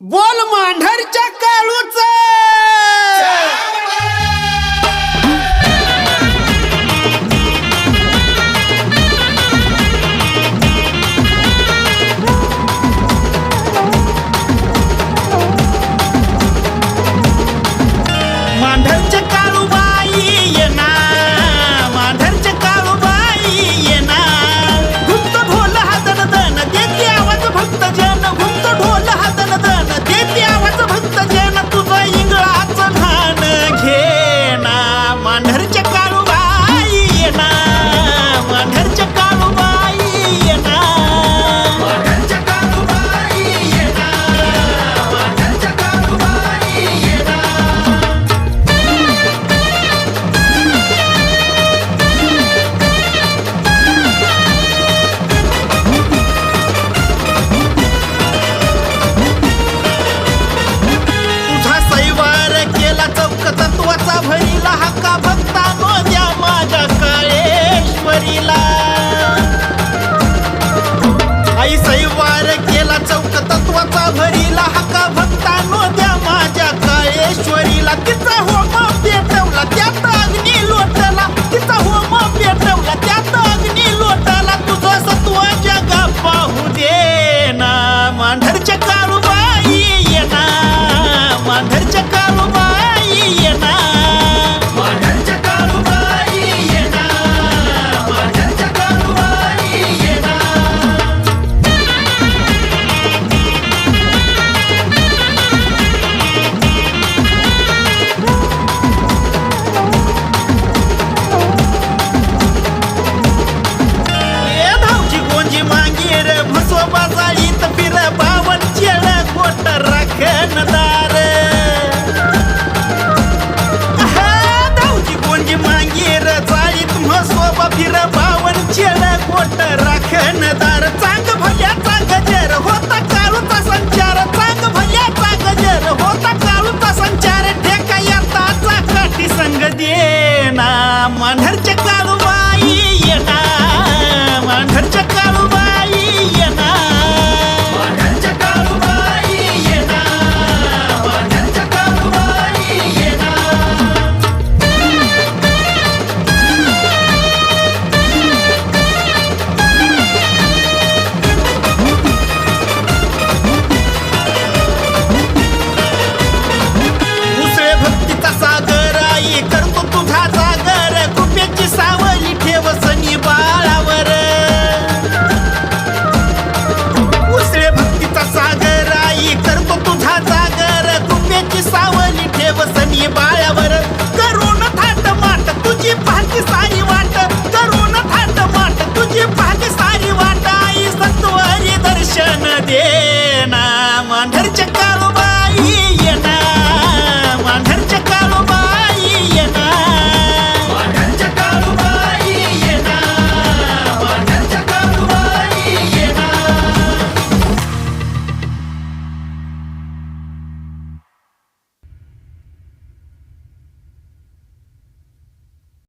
बोल मांढरच्या काळूचा. ऐश्वरीला तिचा हो ठिकाणदार दाऊजी गोंजी मांगी र चाळीत म्हसोबा फिर बावन चेड कोट राखणदार